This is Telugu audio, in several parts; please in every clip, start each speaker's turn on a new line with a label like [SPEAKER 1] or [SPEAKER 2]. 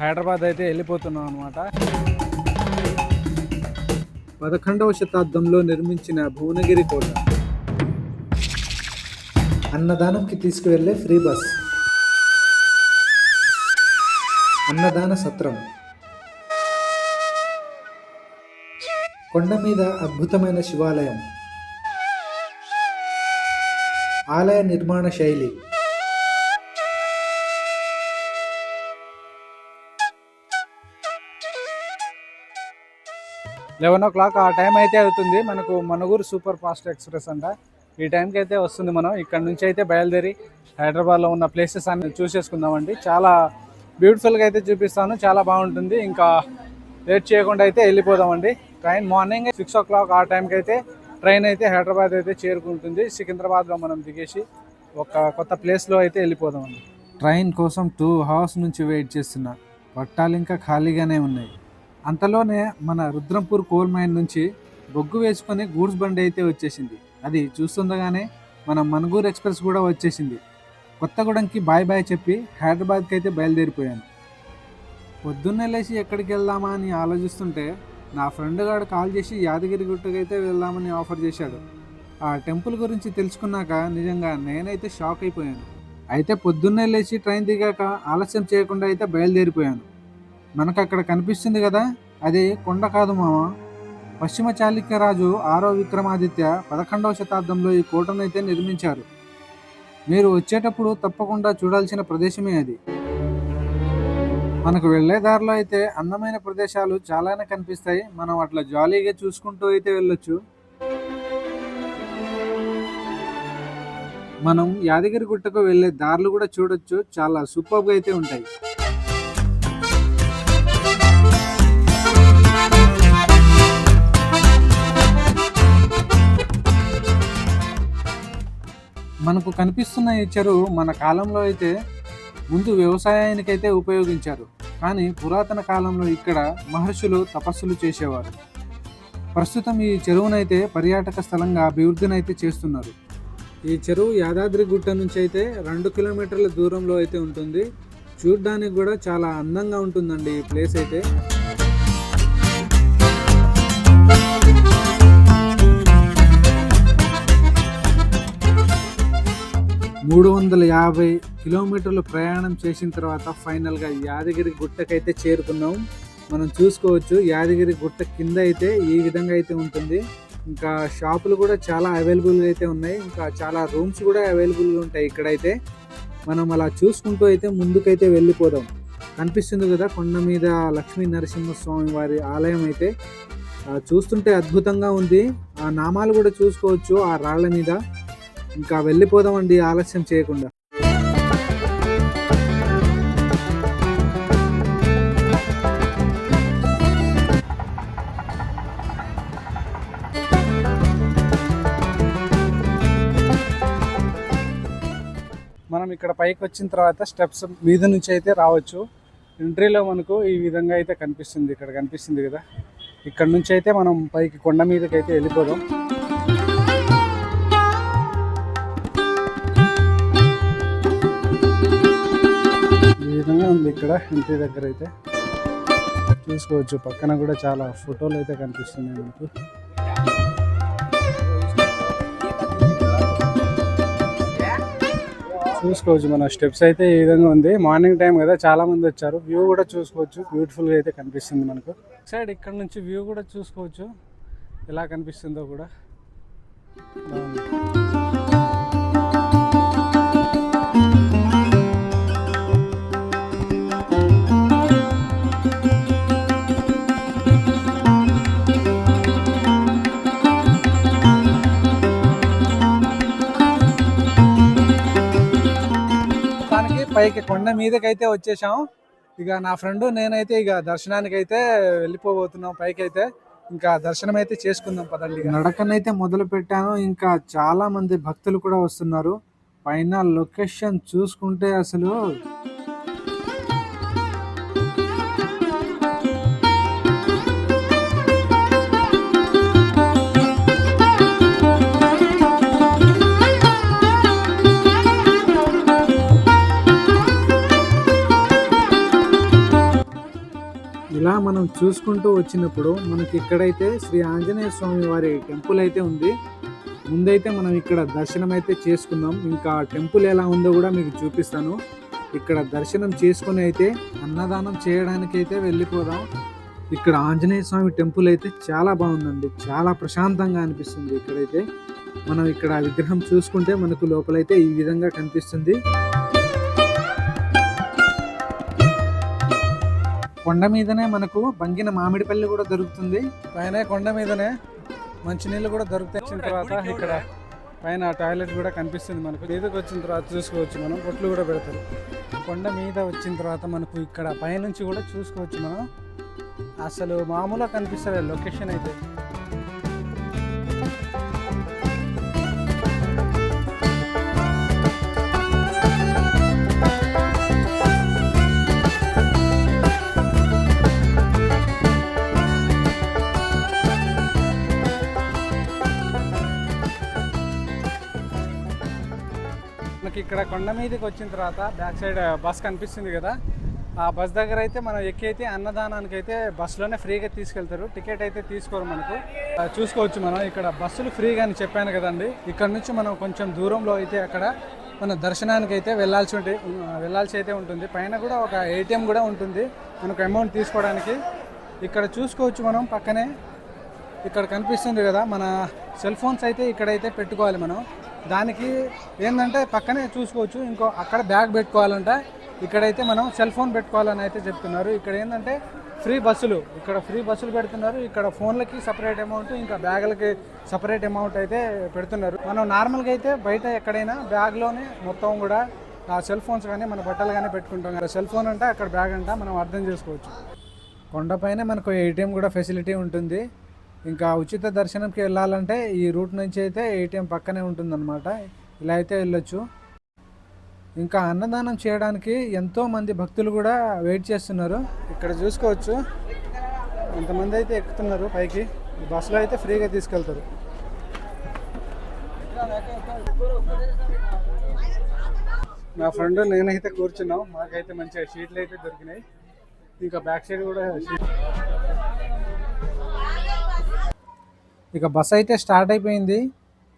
[SPEAKER 1] హైదరాబాద్ అయితే వెళ్ళిపోతున్నాం అనమాట పదకొండవ శతాబ్దంలో నిర్మించిన భువనగిరి కోట.
[SPEAKER 2] అన్నదానంకి తీసుకువెళ్ళే ఫ్రీ బస్. అన్నదాన సత్రం. కొండ మీద అద్భుతమైన శివాలయం. ఆలయ నిర్మాణ శైలి.
[SPEAKER 1] లెవెన్ ఓ క్లాక్ ఆ టైం అయితే అవుతుంది. మనకు మనుగూరు సూపర్ ఫాస్ట్ ఎక్స్ప్రెస్ అంట. ఈ టైంకి అయితే వస్తుంది మనం. ఇక్కడ నుంచి అయితే బయలుదేరి హైదరాబాద్లో ఉన్న ప్లేసెస్ అన్ని చూసేసుకుందామండి. చాలా బ్యూటిఫుల్గా అయితే చూపిస్తాను. చాలా బాగుంటుంది. ఇంకా లేట్ చేయకుండా అయితే వెళ్ళిపోదామండి. Train morning six o'clock ఆ టైంకి అయితే ట్రైన్ అయితే హైదరాబాద్ అయితే చేరుకుంటుంది. సికింద్రాబాద్లో మనం దిగేసి ఒక కొత్త ప్లేస్లో అయితే వెళ్ళిపోదామండి. ట్రైన్ కోసం టూ అవర్స్ నుంచి వెయిట్ చేస్తున్నా. పట్టాలు ఇంకా ఖాళీగానే ఉన్నాయి. అంతలోనే మన రుద్రంపూర్ కోల్ మైన్ నుంచి బొగ్గు వేసుకొని గూడ్స్ బండి అయితే వచ్చేసింది. అది చూస్తుండగానే మన మనుగూరు ఎక్స్ప్రెస్ కూడా వచ్చేసింది. కొత్తగూడెంకి బాయ్ బాయ్ చెప్పి హైదరాబాద్కి అయితే బయలుదేరిపోయాను. పొద్దున్నే లేచి ఎక్కడికి వెళ్దామా అని ఆలోచిస్తుంటే నా ఫ్రెండ్ గారు కాల్ చేసి యాదగిరి గుట్టకైతే వెళ్దామని ఆఫర్ చేశాడు. ఆ టెంపుల్ గురించి తెలుసుకున్నాక నిజంగా నేనైతే షాక్ అయిపోయాను. అయితే పొద్దున్నే లేచి ట్రైన్ దిగాక ఆలస్యం చేయకుండా అయితే బయలుదేరిపోయాను. మనకు అక్కడ కనిపిస్తుంది కదా అది కొండ కాదు మామ పశ్చిమ చాళుక్య రాజు ఆరో విక్రమాదిత్య పదకొండవ శతాబ్దంలో ఈ కోటను అయితే నిర్మించారు. మీరు వచ్చేటప్పుడు తప్పకుండా చూడాల్సిన ప్రదేశమే అది. మనకు వెళ్ళే దారిలో అయితే అందమైన ప్రదేశాలు చాలానే కనిపిస్తాయి. మనం అట్లా జాలీగా చూసుకుంటూ అయితే వెళ్ళొచ్చు. మనం యాదగిరి గుట్టకు వెళ్ళే దారులు కూడా చూడొచ్చు. చాలా సూపర్గా అయితే ఉంటాయి. మనకు కనిపిస్తున్న ఈ చెరువు మన కాలంలో అయితే ముందు వ్యవసాయానికైతే ఉపయోగించారు. కానీ పురాతన కాలంలో ఇక్కడ మహర్షులు తపస్సులు చేసేవారు. ప్రస్తుతం ఈ చెరువునైతే పర్యాటక స్థలంగా అభివృద్ధినైతే చేస్తున్నారు. ఈ చెరువు యాదాద్రి గుట్ట నుంచి అయితే రెండు కిలోమీటర్ల దూరంలో అయితే ఉంటుంది. చూడ్డానికి కూడా చాలా అందంగా ఉంటుందండి ఈ ప్లేస్ అయితే. మూడు వందల యాభై కిలోమీటర్లు ప్రయాణం చేసిన తర్వాత ఫైనల్గా యాదగిరి గుట్టకైతే చేరుకున్నాం. మనం చూసుకోవచ్చు యాదగిరి గుట్ట కింద అయితే ఈ విధంగా అయితే ఉంటుంది. ఇంకా షాపులు కూడా చాలా అవైలబుల్గా అయితే ఉన్నాయి. ఇంకా చాలా రూమ్స్ కూడా అవైలబుల్గా ఉంటాయి ఇక్కడైతే. మనం అలా చూసుకుంటూ అయితే ముందుకైతే వెళ్ళిపోదాం. కనిపిస్తుంది కదా కొండ మీద లక్ష్మీ నరసింహస్వామి వారి ఆలయం అయితే. చూస్తుంటే అద్భుతంగా ఉంది. ఆ నామాలు కూడా చూసుకోవచ్చు ఆ రాళ్ళ మీద. ఇంకా వెళ్ళిపోదామండి ఆలస్యం చేయకుండా. మనం ఇక్కడ పైకి వచ్చిన తర్వాత స్టెప్స్ మీద నుంచి అయితే రావచ్చు. ఎంట్రీలో మనకు ఈ విధంగా అయితే కనిపిస్తుంది ఇక్కడ కనిపిస్తుంది కదా. ఇక్కడ నుంచి అయితే మనం పైకి కొండ మీదకి అయితే వెళ్ళిపోదాం. బాగానే ఉంది ఇక్కడ ఇంటి దగ్గర అయితే. చూసుకోవచ్చు పక్కన కూడా చాలా ఫోటోలు అయితే కనిపిస్తున్నాయి మనకు. చూసుకోవచ్చు మన స్టెప్స్ అయితే ఈ విధంగా ఉంది. మార్నింగ్ టైం కదా చాలా మంది వచ్చారు. వ్యూ కూడా చూసుకోవచ్చు బ్యూటిఫుల్గా అయితే కనిపిస్తుంది మనకు. సైడ్ ఇక్కడ నుంచి వ్యూ కూడా చూసుకోవచ్చు ఎలా కనిపిస్తుందో కూడా. బాగుంది. పైకి కొండ మీదకైతే వచ్చేసాం. ఇక నా ఫ్రెండ్ నేనైతే ఇక దర్శనానికి అయితే వెళ్ళిపోబోతున్నాం పైకి అయితే ఇంకా దర్శనం అయితే చేసుకుందాం పదండి నడకనైతే మొదలు పెట్టాను. ఇంకా చాలా మంది భక్తులు కూడా వస్తున్నారు. పైన లొకేషన్ చూసుకుంటే అసలు మనం చూసుకుంటూ వచ్చినప్పుడు మనకి ఇక్కడైతే శ్రీ ఆంజనేయ స్వామి వారి టెంపుల్ అయితే ఉంది. ముందైతే మనం ఇక్కడ దర్శనం అయితే చేసుకుందాం. ఇంకా టెంపుల్ ఎలా ఉందో కూడా మీకు చూపిస్తాను. ఇక్కడ దర్శనం చేసుకుని అయితే అన్నదానం చేయడానికి అయితే వెళ్ళిపోదాం. ఇక్కడ ఆంజనేయ స్వామి టెంపుల్ అయితే చాలా బాగుందండి. చాలా ప్రశాంతంగా అనిపిస్తుంది ఇక్కడైతే. మనం ఇక్కడ విగ్రహం చూసుకుంటే మనకు లోపలైతే ఈ విధంగా కనిపిస్తుంది. కొండ మీదనే మనకు బంగిన మామిడిపల్లి కూడా దొరుకుతుంది. పైన కొండ మీదనే మంచినీళ్ళు కూడా దొరుకుతాయి. తర్వాత ఇక్కడ పైన టాయిలెట్ కూడా కనిపిస్తుంది మనకు. మీదకి వచ్చిన తర్వాత చూసుకోవచ్చు మనం కొట్లు కూడా పెడతారు. కొండ మీద వచ్చిన తర్వాత మనకు ఇక్కడ పైనుంచి కూడా చూసుకోవచ్చు మనం. అసలు మామూలుగా కనిపిస్తుంది లొకేషన్ అయితే. ఇక్కడ కొండ మీదకి వచ్చిన తర్వాత బ్యాక్ సైడ్ బస్ కనిపిస్తుంది కదా. ఆ బస్ దగ్గర అయితే మనం ఎక్కైతే అయితే అన్నదానానికి అయితే బస్సులోనే ఫ్రీగా తీసుకెళ్తారు. టికెట్ అయితే తీసుకోరు మనకు. చూసుకోవచ్చు మనం. ఇక్కడ బస్సులు ఫ్రీగా అని చెప్పాను కదండి. ఇక్కడ నుంచి మనం కొంచెం దూరంలో అయితే అక్కడ మన దర్శనానికి అయితే వెళ్ళాల్సి ఉంటే వెళ్ళాల్సి అయితే ఉంటుంది. పైన కూడా ఒక ఏటీఎం కూడా ఉంటుంది. మనకు అమౌంట్ తీసుకోవడానికి. ఇక్కడ చూసుకోవచ్చు మనం పక్కనే. ఇక్కడ కనిపిస్తుంది కదా మన సెల్ ఫోన్స్ అయితే ఇక్కడైతే పెట్టుకోవాలి మనం. దానికి ఏంటంటే పక్కనే చూసుకోవచ్చు. ఇంకో అక్కడ బ్యాగ్ పెట్టుకోవాలంట. ఇక్కడైతే మనం సెల్ ఫోన్ పెట్టుకోవాలని అయితే చెప్తున్నారు. ఇక్కడ ఏంటంటే ఫ్రీ బస్సులు. ఇక్కడ ఫ్రీ బస్సులు పెడుతున్నారు. ఇక్కడ ఫోన్లకి సపరేట్ అమౌంట్ ఇంకా బ్యాగులకి సపరేట్ అమౌంట్ అయితే పెడుతున్నారు. మనం నార్మల్గా అయితే బయట ఎక్కడైనా బ్యాగ్లోనే మొత్తం కూడా ఆ సెల్ ఫోన్స్ కానీ మన బట్టలు కానీ పెట్టుకుంటాం. కదా సెల్ ఫోన్ అంటే అక్కడ బ్యాగ్ అంట మనం అర్థం చేసుకోవచ్చు. కొండపైన మనకు ఏటీఎం కూడా ఫెసిలిటీ ఉంటుంది. ఇంకా ఉచిత దర్శనంకి వెళ్ళాలంటే ఈ రూట్ నుంచి అయితే ఏటీఎం పక్కనే ఉంటుందన్నమాట. ఇలా అయితే వెళ్ళొచ్చు. ఇంకా అన్నదానం చేయడానికి ఎంతో మంది భక్తులు కూడా వెయిట్ చేస్తున్నారు. ఇక్కడ చూసుకోవచ్చు. కొంతమంది అయితే ఎక్కుతున్నారు పైకి. బస్సులో అయితే ఫ్రీగా తీసుకెళ్తారు. నా ఫ్రెండ్ నేనైతే కూర్చున్నాం. మాకైతే మంచిగా సీట్లు అయితే దొరికినాయి. ఇంకా బ్యాక్ సైడ్ కూడా షీట్ ఇక బస్ అయితే స్టార్ట్ అయిపోయింది.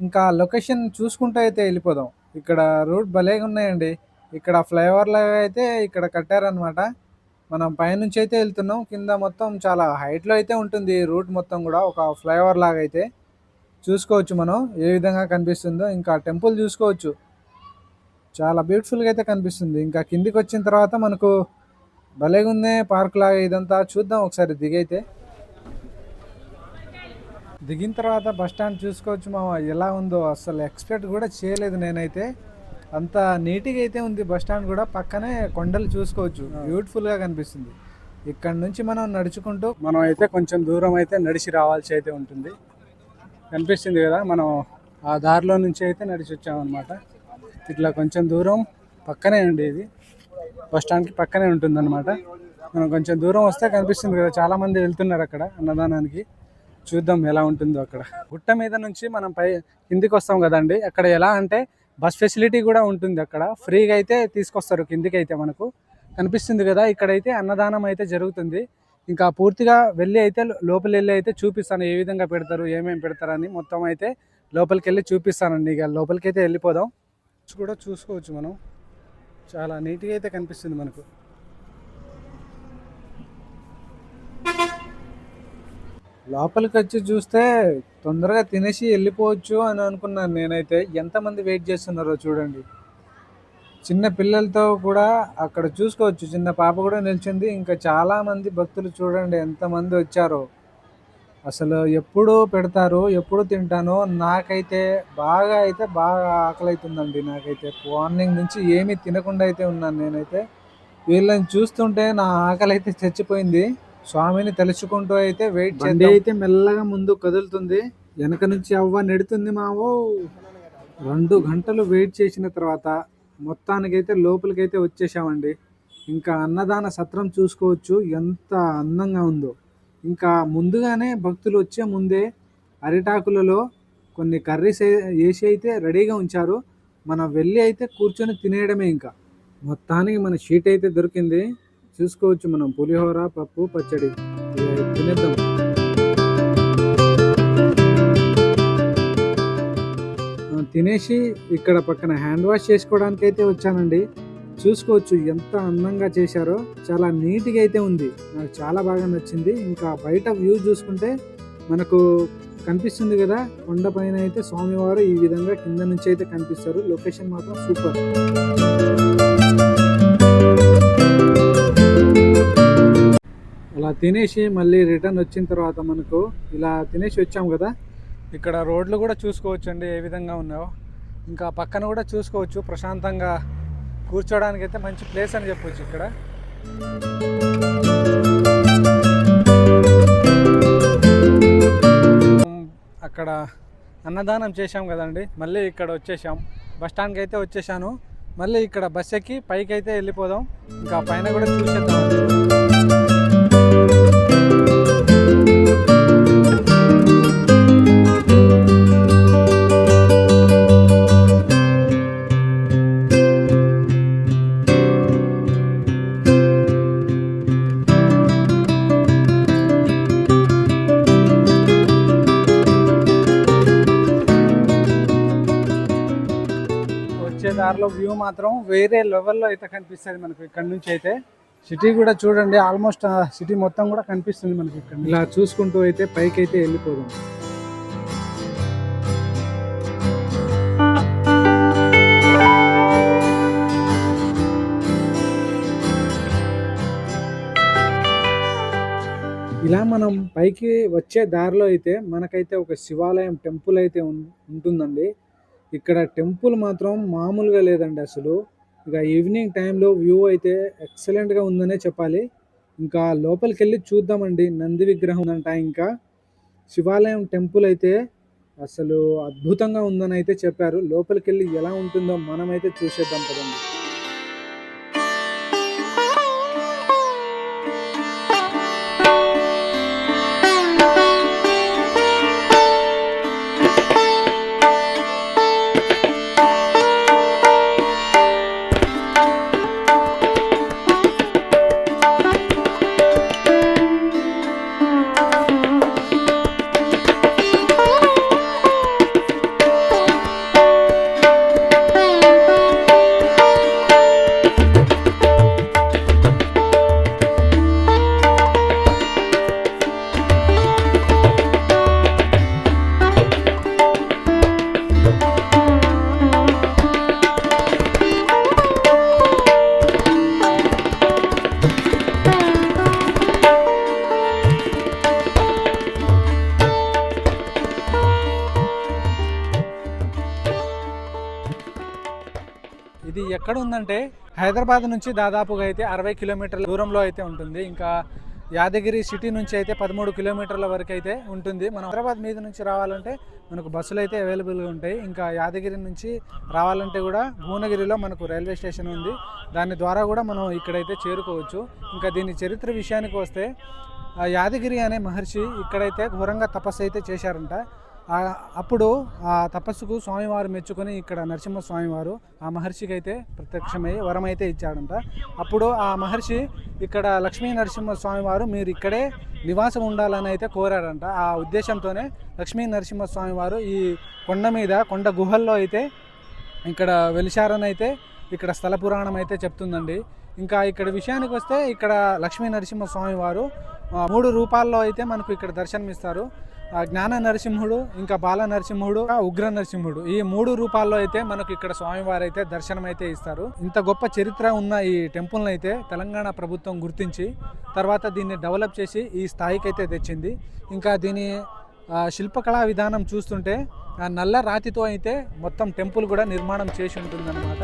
[SPEAKER 1] ఇంకా లొకేషన్ చూసుకుంటూ అయితే వెళ్ళిపోదాం. ఇక్కడ రూట్ భలేగా ఉన్నాయండి. ఇక్కడ ఫ్లైఓవర్ లాగా అయితే ఇక్కడ కట్టారనమాట మనం పైనుంచి అయితే వెళ్తున్నాం. కింద మొత్తం చాలా హైట్లో అయితే ఉంటుంది రూట్ మొత్తం కూడా. ఒక ఫ్లైఓవర్ లాగా అయితే చూసుకోవచ్చు మనం. ఏ విధంగా కనిపిస్తుందో ఇంకా టెంపుల్ చూసుకోవచ్చు. చాలా బ్యూటిఫుల్గా అయితే కనిపిస్తుంది. ఇంకా కిందికి వచ్చిన తర్వాత మనకు భలేగా పార్క్ లాగా ఇదంతా చూద్దాం. ఒకసారి దిగైతే. దిగిన తర్వాత బస్ స్టాండ్ చూసుకోవచ్చు మామ. ఎలా ఉందో అసలు ఎక్స్పెక్ట్ కూడా చేయలేదు నేనైతే. అంత నీట్గా అయితే ఉంది బస్ స్టాండ్ కూడా. పక్కనే కొండలు చూసుకోవచ్చు. బ్యూటిఫుల్గా కనిపిస్తుంది. ఇక్కడ నుంచి మనం నడుచుకుంటూ మనం అయితే కొంచెం దూరం అయితే నడిచి రావాల్సి అయితే ఉంటుంది. కనిపిస్తుంది కదా మనం ఆ దారిలో నుంచి అయితే నడిచి వచ్చామన్నమాట. ఇట్లా కొంచెం దూరం పక్కనే అండి ఇది. బస్ స్టాండ్కి పక్కనే ఉంటుంది మనం కొంచెం దూరం వస్తే కనిపిస్తుంది కదా చాలా మంది వెళ్తున్నారు అక్కడ అన్నదానానికి. చూద్దాం ఎలా ఉంటుందో అక్కడ. గుట్ట మీద నుంచి మనం పై కిందికి వస్తాం కదండి. అక్కడ ఎలా అంటే బస్ ఫెసిలిటీ కూడా ఉంటుంది అక్కడ. ఫ్రీగా అయితే తీసుకొస్తారు కిందికి అయితే మనకు. కనిపిస్తుంది కదా ఇక్కడైతే అన్నదానం అయితే జరుగుతుంది. ఇంకా పూర్తిగా వెళ్ళి అయితే లోపలి వెళ్ళి అయితే చూపిస్తాను ఏ విధంగా పెడతారు ఏమేమి పెడతారని మొత్తం అయితే లోపలికి వెళ్ళి చూపిస్తానండి. ఇక లోపలికి అయితే వెళ్ళిపోదాం. కూడా చూసుకోవచ్చు మనం. చాలా నీట్గా అయితే కనిపిస్తుంది మనకు. లోపలికి వచ్చి చూస్తే తొందరగా తినేసి వెళ్ళిపోవచ్చు అని అనుకున్నాను నేనైతే. ఎంతమంది వెయిట్ చేస్తున్నారో చూడండి. చిన్న పిల్లలతో కూడా అక్కడ చూసుకోవచ్చు. చిన్న పాప కూడా నిలిచింది. ఇంకా చాలామంది భక్తులు చూడండి ఎంతమంది వచ్చారో. అసలు ఎప్పుడు పెడతారు ఎప్పుడు తింటానో నాకైతే బాగా అయితే బాగా ఆకలి అవుతుందండి నాకైతే. మార్నింగ్ నుంచి ఏమీ తినకుండా అయితే ఉన్నాను నేనైతే. వీళ్ళని చూస్తుంటే నా ఆకలి అయితే చచ్చిపోయింది. స్వామిని తలుచుకుంటూ అయితే వెయిట్ చేయండి అయితే మెల్లగా ముందు కదులుతుంది. వెనక నుంచి అవ్వ నెడుతుంది మావో. రెండు గంటలు వెయిట్ చేసిన తర్వాత మొత్తానికైతే లోపలికైతే వచ్చేసామండి. ఇంకా అన్నదాన సత్రం చూసుకోవచ్చు. ఎంత అందంగా ఉందో. ఇంకా ముందుగానే భక్తులు వచ్చే ముందే అరిటాకులలో కొన్ని కర్రీస్ వేసి అయితే రెడీగా ఉంచారు. మనం వెళ్ళి అయితే కూర్చొని తినేయడమే ఇంకా. మొత్తానికి మన షీట్ అయితే దొరికింది. చూసుకోవచ్చు మనం. పులిహోర పప్పు పచ్చడి. తినేద్దాం. తినేసి ఇక్కడ పక్కన హ్యాండ్ వాష్ చేసుకోవడానికి అయితే వచ్చానండి. చూసుకోవచ్చు ఎంత అందంగా చేశారో. చాలా నీట్గా అయితే ఉంది. నాకు చాలా బాగా నచ్చింది. ఇంకా బయట వ్యూ చూసుకుంటే మనకు కనిపిస్తుంది కదా కొండ పైన అయితే స్వామివారు ఈ విధంగా కింద నుంచి అయితే కనిపిస్తారు. లొకేషన్ మాత్రం సూపర్. ఇలా తినేసి మళ్ళీ రిటర్న్ వచ్చిన తర్వాత మనకు ఇలా తినేసి వచ్చాం కదా. ఇక్కడ రోడ్లు కూడా చూసుకోవచ్చు అండి ఏ విధంగా ఉన్నాయో. ఇంకా పక్కన కూడా చూసుకోవచ్చు ప్రశాంతంగా కూర్చోడానికి అయితే మంచి ప్లేస్ అని చెప్పొచ్చు ఇక్కడ. అక్కడ అన్నదానం చేశాం కదండి మళ్ళీ ఇక్కడ వచ్చేసాం. బస్ స్టాండ్కి అయితే వచ్చేసాను. మళ్ళీ ఇక్కడ బస్ ఎక్కి పైకి అయితే వెళ్ళిపోదాం. ఇంకా పైన కూడా చూసేద్దాం మాత్రం వేరే లెవెల్లో అయితే కనిపిస్తుంది మనకు ఇక్కడ నుంచి అయితే. సిటీ కూడా చూడండి ఆల్మోస్ట్ సిటీ మొత్తం కూడా కనిపిస్తుంది మనకి ఇక్కడ ఇలా చూసుకుంటూ అయితే పైకి అయితే వెళ్ళిపోదాం. ఇలా మనం పైకి వచ్చే దారిలో అయితే మనకైతే ఒక శివాలయం టెంపుల్ అయితే ఉంటుందండి. ఇక్కడ టెంపుల్ మాత్రం మామూలుగా లేదండి అసలు. ఇక ఈవినింగ్ టైంలో వ్యూ అయితే ఎక్సలెంట్గా ఉందనే చెప్పాలి. ఇంకా లోపలికి వెళ్ళి చూద్దామండి. నంది విగ్రహం ఉందంట ఇంకా. శివాలయం టెంపుల్ అయితే అసలు అద్భుతంగా ఉందని అయితే చెప్పారు. లోపలికి వెళ్ళి ఎలా ఉంటుందో మనమైతే చూసేద్దాం కదండి ఇది ఎక్కడ ఉందంటే హైదరాబాద్ నుంచి దాదాపుగా అయితే అరవై కిలోమీటర్ల దూరంలో అయితే ఉంటుంది. ఇంకా యాదగిరి సిటీ నుంచి అయితే పదమూడు కిలోమీటర్ల వరకు అయితే ఉంటుంది. మనం హైదరాబాద్ మీద నుంచి రావాలంటే మనకు బస్సులు అయితే అవైలబుల్గా ఉంటాయి. ఇంకా యాదగిరి నుంచి రావాలంటే కూడా భువనగిరిలో మనకు రైల్వే స్టేషన్ ఉంది. దాని ద్వారా కూడా మనం ఇక్కడైతే చేరుకోవచ్చు. ఇంకా దీని చరిత్ర విషయానికి వస్తే యాదగిరి అనే మహర్షి ఇక్కడైతే ఘోరంగా తపస్సు అయితే చేశారంట. అప్పుడు ఆ తపస్సుకు స్వామివారు మెచ్చుకొని ఇక్కడ నరసింహ స్వామివారు ఆ మహర్షికి అయితే ప్రత్యక్షమై వరం అయితే ఇచ్చాడంట. అప్పుడు ఆ మహర్షి ఇక్కడ లక్ష్మీ నరసింహ స్వామివారు మీరు ఇక్కడే నివాసం ఉండాలని అయితే కోరారంట. ఆ ఉద్దేశంతోనే లక్ష్మీ నరసింహ స్వామివారు ఈ కొండ మీద కొండ గుహల్లో అయితే ఇక్కడ వెలిశారని అయితే ఇక్కడ స్థల పురాణం అయితే చెప్తుందండి. ఇంకా ఇక్కడ విషయానికి వస్తే ఇక్కడ లక్ష్మీ నరసింహ వారు మూడు రూపాల్లో అయితే మనకు ఇక్కడ దర్శనమిస్తారు. జ్ఞాన నరసింహుడు ఇంకా బాల నరసింహుడు ఆ, ఉగ్ర నరసింహుడు. ఈ మూడు రూపాల్లో అయితే మనకు ఇక్కడ స్వామివారు అయితే దర్శనం అయితే ఇస్తారు. ఇంత గొప్ప చరిత్ర ఉన్న ఈ టెంపుల్ని అయితే తెలంగాణ ప్రభుత్వం గుర్తించి తర్వాత దీన్ని డెవలప్ చేసి ఈ స్థాయికి అయితే తెచ్చింది. ఇంకా దీని శిల్పకళా విధానం చూస్తుంటే నల్ల రాతితో అయితే మొత్తం టెంపుల్ కూడా నిర్మాణం చేసి ఉంటుందన్నమాట.